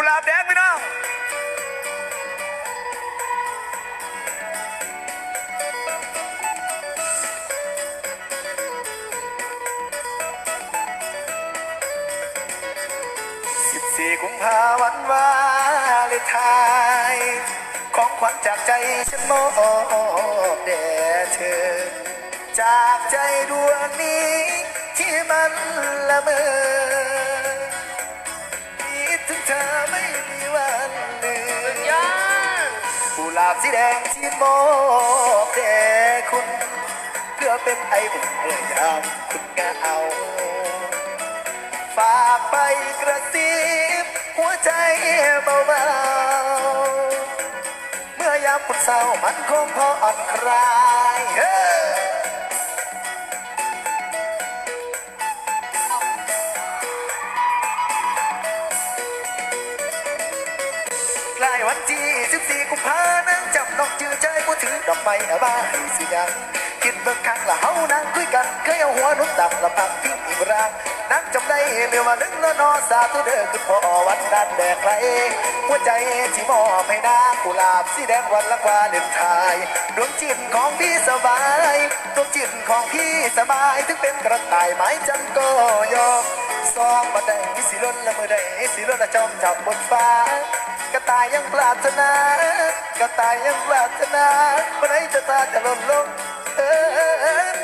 กุหลาบแดงพี่น้องสิบสี่กุมภาวันวาเลนไทน์ของขวัญจากใจฉันมอบแด่เธอ จากใจดวงนี้ที่มันละเมอ ลาบสีแดงที่มอบแด่คุณ เพื่อเป็นไอบุญเมื่อยามคุณเอา ฝากไปกระซิบหัวใจเบาๆ เมื่อยามคุณเศร้ามันคงพออ่อนครา ใกล้วันที่ 14 กุมภานั้นจำน้องจือใจผู้ถือดอกไม้อาบ้าให้สิยังคิดเบิ่งครั้งละเฮานั่งคุยกันเคยเอาหัวนุ่นตักละพักพิงอีกรางนั่งจำได้เรือว่านึงแล้วนอสาธุเด้อคือพอวันนั้นแดกไรหัวใจที่มอบให้นางกุหลาบสีแดงวันละกว่าเดือนทายดวงจิตของพี่สบายดวงจิตของพี่สบายถึงเป็นกระต่ายไม้จันก็ยอมซองบัดใด สิล้นละมือใดสิล้นละจอมจับบนฟ้ากระตายยังปรารถนากระตายยังปรารถนาเมื่อไรจะตาจะหล่นลงเอิน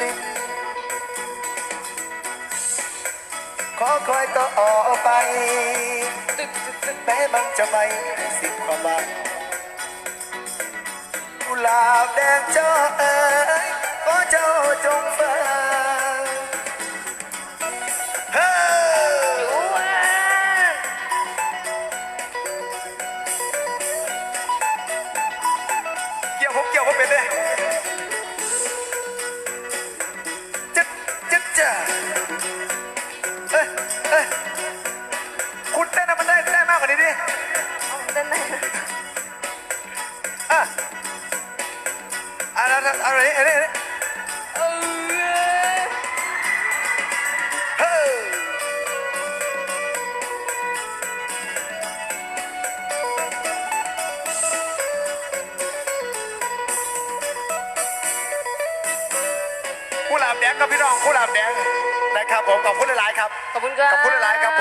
ดินขอคอยต่อไปตึกตึกตึกแม้มันจะไม่ได้สิ้นความหวังกุหลาบแดงเจ้าเอ๋ยขอเจ้าจงฟัง จึ๊ดจ้าเอ้ยเอ้ยคุณเต้นนะมันได้ได้มากกว่านี้ดิเอาด้านในอะอะไรอะไรอะไรอะไรอะไราบแดงครับพี่น้องกุหลาบแดงนะครับผมขอบคุณหลายๆครับ ขอบคุณครับ ขอบคุณหลายๆครับผม